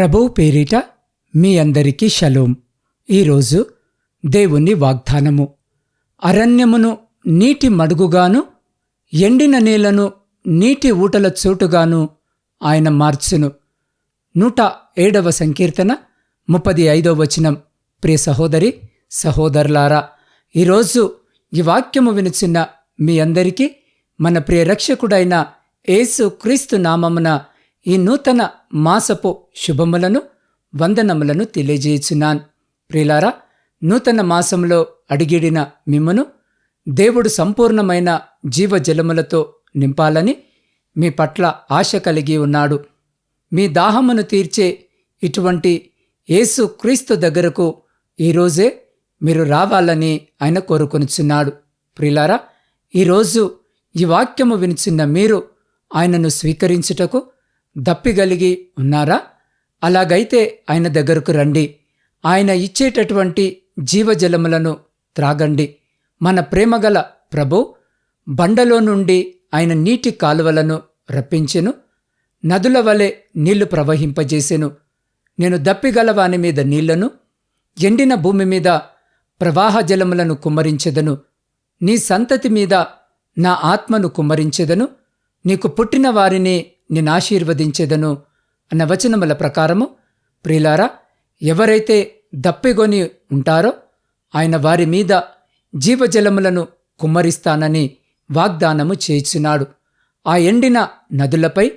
ప్రభువు పేరిట మీ అందరికీ షలోం. ఈరోజు దేవుని వాగ్దానము. అరణ్యమును నీటి మడుగుగాను ఎండిన నేలను నీటి ఊటల చోటుగాను ఆయన మార్చును. నూట ఏడవ సంకీర్తన ముప్పది ఐదవ వచనం. ప్రియ సహోదరి సహోదరులారా ఈరోజు ఈ వాక్యము వినుచున్న మీ అందరికీ మన ప్రియ రక్షకుడైన యేసు క్రీస్తు నామమున ఈ నూతన మాసపు శుభములను వందనములను తెలియజేయుచున్నాను. ప్రియులారా నూతన మాసంలో అడిగిడిన మిమ్మను దేవుడు సంపూర్ణమైన జీవజలములతో నింపాలని మీ పట్ల ఆశ కలిగి ఉన్నాడు. మీ దాహమును తీర్చే ఇటువంటి యేసు క్రీస్తు దగ్గరకు ఈరోజే మీరు రావాలని ఆయన కోరుకొనుచున్నాడు. ప్రిలారా ఈరోజు ఈ వాక్యము వినిచిన్న మీరు ఆయనను స్వీకరించుటకు దప్పిగలిగి ఉన్నారా? అలాగైతే ఆయన దగ్గరకు రండి. ఆయన ఇచ్చేటటువంటి జీవజలములను త్రాగండి. మన ప్రేమగల ప్రభు బండలో నుండి ఆయన నీటి కాలువలను రప్పించెను. నదుల వలె నీళ్ళు ప్రవహింపజేసెను. నేను దప్పిగల వాని మీద నీళ్ళను ఎండిన భూమి మీద ప్రవాహ జలములను కుమ్మరించెదను. నీ సంతతి మీద నా ఆత్మను కుమ్మరించెదను. నీకు పుట్టిన వారిని నేను అన్న వచనముల ప్రకారము ప్రియులారా ఎవరైతే దప్పిగొని ఉంటారో ఆయన వారి మీద జీవజలములను కుమ్మరిస్తానని వాగ్దానము చేయుచున్నాడు. ఆ ఎండిన నదులపై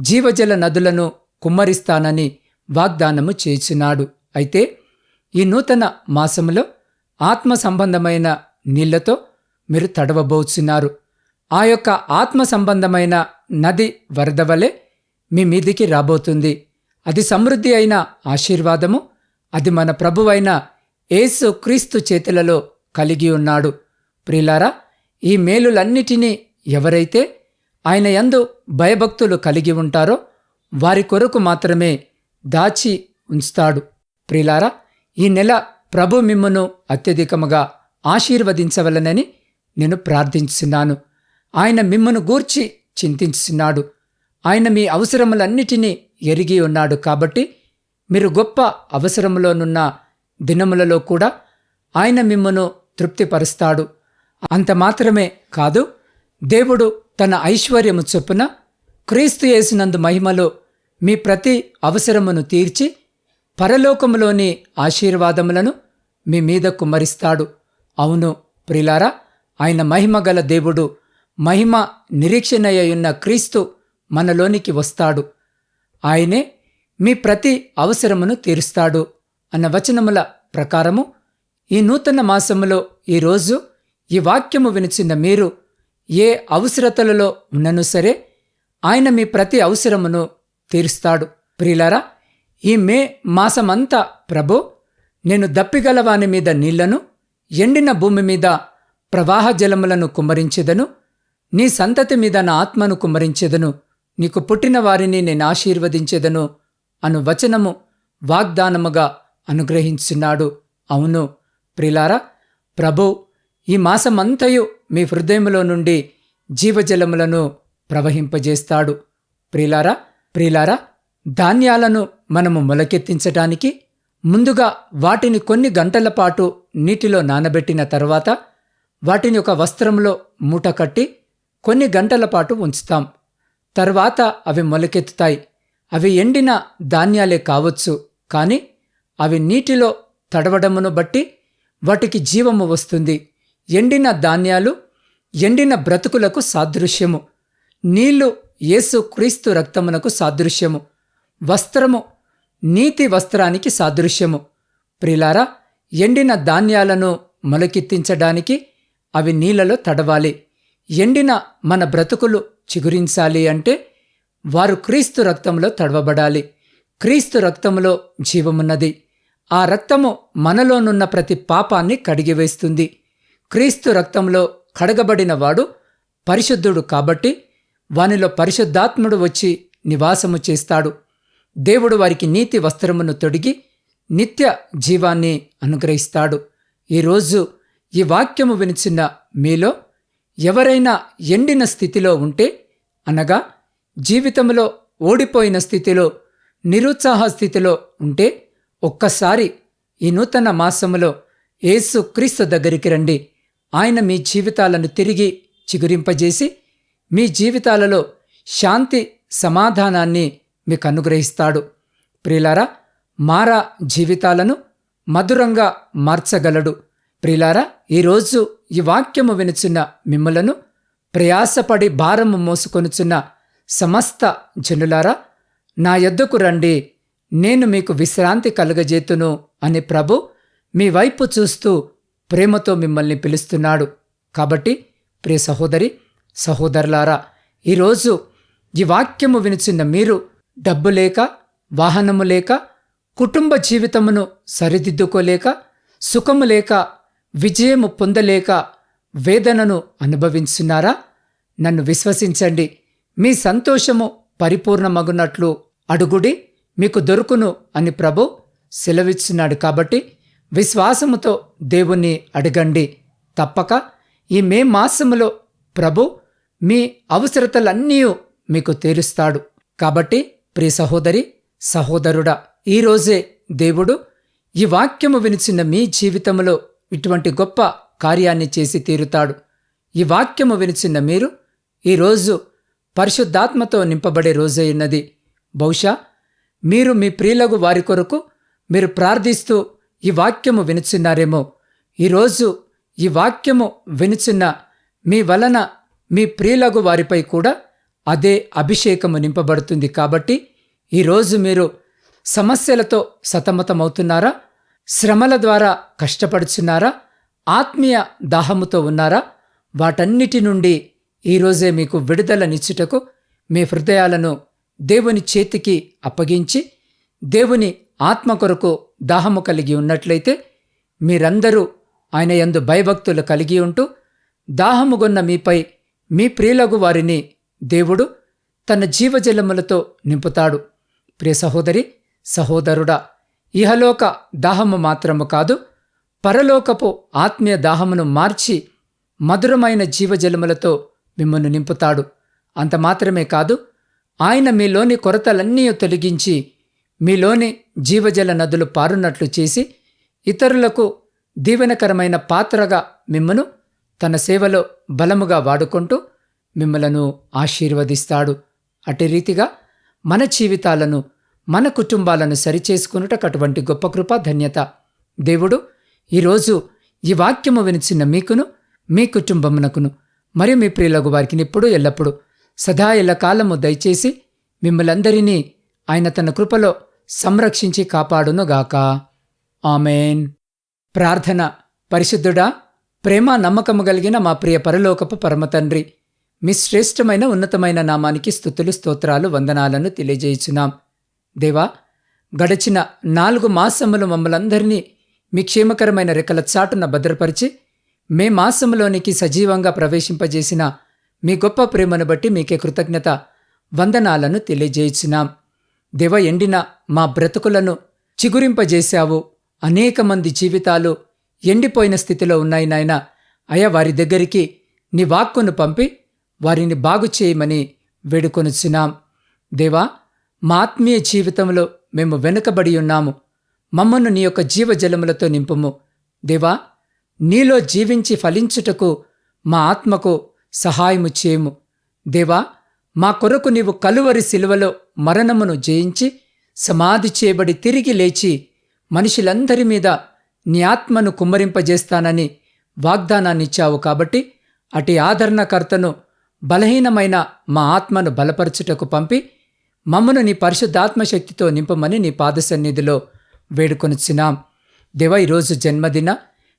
జీవజల నదులను కుమ్మరిస్తానని వాగ్దానము చేయిచున్నాడు. అయితే ఈ నూతన మాసములో ఆత్మ సంబంధమైన నీళ్ళతో మీరు తడవబోచున్నారు. ఆ యొక్క ఆత్మ సంబంధమైన నది వరద వలె మీ మీదికి రాబోతుంది. అది సమృద్ధి అయిన ఆశీర్వాదము. అది మన ప్రభువైన యేసు క్రీస్తు చేతులలో కలిగి ఉన్నాడు. ప్రిలారా ఈ మేలులన్నిటినీ ఎవరైతే ఆయన యందు భయభక్తులు కలిగి ఉంటారో వారి కొరకు మాత్రమే దాచి ఉంచుతాడు. ప్రిలారా ఈ నెల ప్రభు మిమ్మును అత్యధికముగా ఆశీర్వదించవలనని నేను ప్రార్థించున్నాను ఆయన మిమ్మను గూర్చి చింతించున్నాడు ఆయన మీ అవసరములన్నిటినీ ఎరిగి ఉన్నాడు కాబట్టి మీరు గొప్ప అవసరములోనున్న దినములలో కూడా ఆయన మిమ్మను తృప్తిపరుస్తాడు. అంత మాత్రమే కాదు దేవుడు తన ఐశ్వర్యము చొప్పున క్రీస్తు యేసునందు మహిమలో మీ ప్రతి అవసరమును తీర్చి పరలోకములోని ఆశీర్వాదములను మీ మీద కుమ్మరిస్తాడు. అవును ప్రిలారా ఆయన మహిమగల దేవుడు మహిమ నిరీక్షణయ్యున్న క్రీస్తు మనలోనికి వస్తాడు. ఆయనే మీ ప్రతి అవసరమును తీరుస్తాడు అన్న వచనముల ప్రకారము ఈ నూతన మాసములో ఈరోజు ఈ వాక్యము వినిచిన మీరు ఏ అవసరతలలో ఉన్నను సరే ఆయన మీ ప్రతి అవసరమును తీరుస్తాడు. ప్రియులారా ఈ మే మాసమంతా ప్రభు నేను దప్పిగలవాని మీద నీళ్ళను ఎండిన భూమి మీద ప్రవాహ జలములను కుమ్మరించెదను. నీ సంతతి మీద నా ఆత్మను కుమ్మరించెదను. నీకు పుట్టిన వారిని నేను ఆశీర్వదించెదను అను వచనము వాగ్దానముగా అనుగ్రహించున్నాడు అవును. ప్రిలారా ప్రభు ఈ మాసమంతయు మీ హృదయములో నుండి జీవజలములను ప్రవహింపజేస్తాడు. ప్రిలారా ప్రిలారా ధాన్యాలను మనము మొలకెత్తించటానికి ముందుగా వాటిని కొన్ని గంటల పాటు నీటిలో నానబెట్టిన తర్వాత వాటిని ఒక వస్త్రంలో మూట కట్టి కొన్ని గంటల పాటు ఉంచుతాం. తర్వాత అవి మొలకెత్తుతాయి. అవి ఎండిన ధాన్యాలే కావచ్చు కానీ అవి నీటిలో తడవడమును బట్టి వాటికి జీవము వస్తుంది. ఎండిన ధాన్యాలు ఎండిన బ్రతుకులకు సాదృశ్యము. నీళ్ళు యేసు క్రీస్తు రక్తమునకు సాదృశ్యము. వస్త్రము నీతి వస్త్రానికి సాదృశ్యము. ప్రిలారా ఎండిన ధాన్యాలను మొలకెత్తించడానికి అవి నీళ్ళలో తడవాలి. ఎండిన మన బ్రతుకులు చిగురించాలి అంటే వారు క్రీస్తు రక్తంలో తడవబడాలి. క్రీస్తు రక్తములో జీవమున్నది. ఆ రక్తము మనలోనున్న ప్రతి పాపాన్ని కడిగివేస్తుంది. క్రీస్తు రక్తంలో కడగబడిన వాడు పరిశుద్ధుడు కాబట్టి వానిలో పరిశుద్ధాత్ముడు వచ్చి నివాసము చేస్తాడు. దేవుడు వారికి నీతి వస్త్రమును తొడిగి నిత్య జీవాన్ని అనుగ్రహిస్తాడు. ఈరోజు ఈ వాక్యము వినిచిన మీలో ఎవరైనా ఎండిన స్థితిలో ఉంటే అనగా జీవితంలో ఓడిపోయిన స్థితిలో నిరుత్సాహ స్థితిలో ఉంటే ఒక్కసారి ఈ నూతన మాసములో యేసు క్రీస్తు దగ్గరికి రండి. ఆయన మీ జీవితాలను తిరిగి చిగురింపజేసి మీ జీవితాలలో శాంతి సమాధానాన్ని మీకు అనుగ్రహిస్తాడు. ప్రిలారా మారా జీవితాలను మధురంగా మార్చగలడు. ప్రిలారా ఈరోజు ఈ వాక్యము వినుచున్న మిమ్మలను ప్రయాసపడి భారము మోసుకొనుచున్న సమస్త జనులారా నా యొద్దకు రండి నేను మీకు విశ్రాంతి కలుగజేతును అని ప్రభు మీ వైపు చూస్తూ ప్రేమతో మిమ్మల్ని పిలుస్తున్నాడు. కాబట్టి ప్రియ సహోదరి సహోదరులారా ఈరోజు ఈ వాక్యము వినిచిన్న మీరు డబ్బు లేక వాహనము లేక కుటుంబ జీవితమును సరిదిద్దుకోలేక సుఖము లేక విజయము పొందలేక వేదనను అనుభవించున్నారా నన్ను విశ్వసించండి. మీ సంతోషము పరిపూర్ణమగునట్లు అడుగుడి మీకు దొరుకును అని ప్రభు సెలవిస్తున్నాడు కాబట్టి విశ్వాసముతో దేవుణ్ణి అడగండి. తప్పక ఈ మే మాసములో ప్రభు మీ అవసరతలన్నీ మీకు తీరుస్తాడు. కాబట్టి ప్రియ సహోదరి సహోదరుడా ఈరోజే దేవుడు ఈ వాక్యము వినిచిన మీ జీవితంలో ఇటువంటి గొప్ప కార్యాన్ని చేసి తీరుతాడు. ఈ వాక్యము వినిచిన్న మీరు ఈరోజు పరిశుద్ధాత్మతో నింపబడే రోజైనది బహుశా మీరు మీ ప్రియులకు వారి కొరకు మీరు ప్రార్థిస్తూ ఈ వాక్యము వినుచున్నారేమో. ఈరోజు ఈ వాక్యము వినుచున్న మీ వలన మీ ప్రియులకు వారిపై కూడా అదే అభిషేకము నింపబడుతుంది. కాబట్టి ఈరోజు మీరు సమస్యలతో సతమతమవుతున్నారా? శ్రమల ద్వారా కష్టపడుచున్నారా? ఆత్మీయ దాహముతో ఉన్నారా? వాటన్నిటి నుండి ఈరోజే మీకు విడుదలనిచ్చుటకు మీ హృదయాలను దేవుని చేతికి అప్పగించి దేవుని ఆత్మ కొరకు దాహము కలిగి ఉన్నట్లయితే మీరందరూ ఆయన యందు భయభక్తులు కలిగి ఉంటూ దాహముగొన్న మీపై మీ ప్రియులగు వారిని దేవుడు తన జీవజలములతో నింపుతాడు. ప్రియ సహోదరి సహోదరుడా ఇహలోక దాహము మాత్రము కాదు పరలోకపు ఆత్మీయ దాహమును మార్చి మధురమైన జీవజలములతో మిమ్మల్ని నింపుతాడు. అంత మాత్రమే కాదు ఆయన మీలోని కొరతలన్నీ తొలగించి మీలోని జీవజల నదులు పారునట్లు చేసి ఇతరులకు దీవెనకరమైన పాత్రగా మిమ్మను తన సేవలో బలముగా వాడుకుంటూ మిమ్మలను ఆశీర్వదిస్తాడు. అటు రీతిగా మన జీవితాలను మన కుటుంబాలను సరిచేసుకున్నటకు అటువంటి గొప్ప కృప ధన్యత. దేవుడు ఈరోజు ఈ వాక్యము వినిచిన మీకును మీ కుటుంబమునకును మరియు మీ ప్రియులకు వారికి ఇప్పుడు ఎల్లప్పుడూ సదా ఎల్లకాలము దయచేసి మిమ్మలందరినీ ఆయన తన కృపలో సంరక్షించి కాపాడునుగాక. ఆమెన్. ప్రార్థన. పరిశుద్ధుడా ప్రేమ నమ్మకము కలిగిన మా ప్రియ పరలోకపు పరమతండ్రి మీ శ్రేష్టమైన ఉన్నతమైన నామానికి స్థుతులు స్తోత్రాలు వందనాలను తెలియజేయుచున్నాం. దేవా గడచిన నాలుగు మాసములు మమ్మలందరినీ మీ క్షేమకరమైన రెక్కల చాటున భద్రపరిచి మే మాసములోనికి సజీవంగా ప్రవేశింపజేసిన మీ గొప్ప ప్రేమను బట్టి మీకే కృతజ్ఞత వందనాలను తెలియజేయుచున్నాం. దేవ ఎండిన మా బ్రతుకులను చిగురింపజేశావు. అనేక మంది జీవితాలు ఎండిపోయిన స్థితిలో ఉన్నాయి నాయన. అయా వారి దగ్గరికి నీ వాక్కును పంపి వారిని బాగు చేయమని వేడుకొనుచున్నాం. దేవా మా ఆత్మీయ జీవితంలో మేము వెనుకబడి ఉన్నాము. మమ్మను నీ యొక్క జీవజలములతో నింపుము. దేవా నీలో జీవించి ఫలించుటకు మా ఆత్మకు సహాయము చేయము. దేవా మా కొరకు నీవు కలువరి శిలువలో మరణమును జయించి సమాధి చేయబడి తిరిగి లేచి మనుషులందరి మీద నీ ఆత్మను కుమ్మరింపజేస్తానని వాగ్దానాన్నిచ్చావు కాబట్టి అటి ఆదరణకర్తను బలహీనమైన మా ఆత్మను బలపరచుటకు పంపి మమ్మను నీ పరిశుద్ధాత్మశక్తితో నింపమని నీ పాద సన్నిధిలో వేడుకొనిచ్చినాం దేవ ఈరోజు జన్మదిన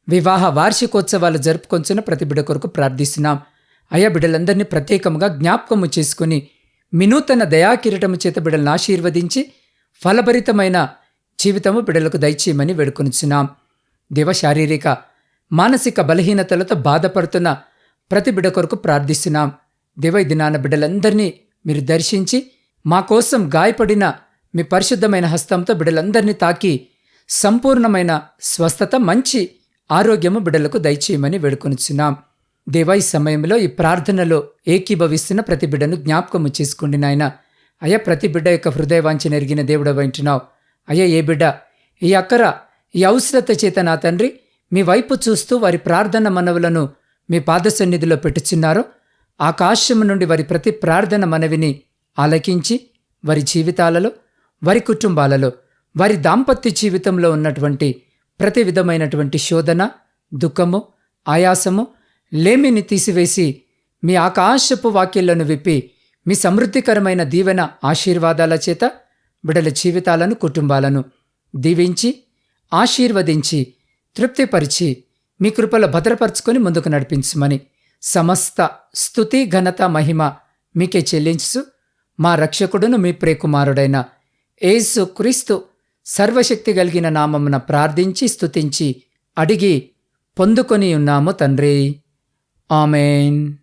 వివాహ వార్షికోత్సవాలు జరుపుకొంచిన ప్రతి బిడ కొరకు ప్రార్థిస్తున్నాం. అయా బిడ్డలందరినీ ప్రత్యేకంగా జ్ఞాపకము చేసుకుని మినూతన దయాకిరీటము చేత బిడలను ఆశీర్వదించి ఫలభరితమైన జీవితము బిడలకు దయచేయమని వేడుకొనిచున్నాం. దేవ శారీరక మానసిక బలహీనతలతో బాధపడుతున్న ప్రతి బిడ కొరకు ప్రార్థిస్తున్నాం. దేవ దినాన బిడ్డలందరినీ మీరు దర్శించి మా కోసం గాయపడిన మీ పరిశుద్ధమైన హస్తంతో బిడ్డలందరినీ తాకి సంపూర్ణమైన స్వస్థత మంచి ఆరోగ్యము బిడ్డలకు దయచేయమని వేడుకొనిచున్నాం. దేవా ఈ సమయంలో ఈ ప్రార్థనలో ఏకీభవిస్తున్న ప్రతి బిడ్డను జ్ఞాపకము చేసుకోండి నాయన. అయ్యా ప్రతి బిడ్డ యొక్క హృదయవాంఛన నెరిగిన దేవుడు వింటున్నావు అయ్యా ఏ బిడ్డ ఈ అక్కర ఈ అవసరత చేత నా తండ్రి మీ వైపు చూస్తూ వారి ప్రార్థన మనవులను మీ పాద సన్నిధిలో పెట్టుచున్నారో ఆకాశం నుండి వారి ప్రతి ప్రార్థన మనవిని ఆలకించి వారి జీవితాలలో వారి కుటుంబాలలో వారి దాంపత్య జీవితంలో ఉన్నటువంటి ప్రతి విధమైనటువంటి శోధన దుఃఖము ఆయాసము లేమిని తీసివేసి మీ ఆకాశపు వాక్యలను విప్పి మీ సమృద్ధికరమైన దీవెన ఆశీర్వాదాల చేత బిడల జీవితాలను కుటుంబాలను దీవించి ఆశీర్వదించి తృప్తిపరిచి మీ కృపల భద్రపరుచుకొని ముందుకు నడిపించమని సమస్త స్థుతి ఘనత మహిమ మీకే చెల్లించు మా రక్షకుడును మీ ప్రేకుమారుడైన ఏసు క్రీస్తు సర్వశక్తి కలిగిన నామమున ప్రార్థించి స్తుతించి అడిగి పొందుకొని ఉన్నాము తండ్రి. ఆమెన్.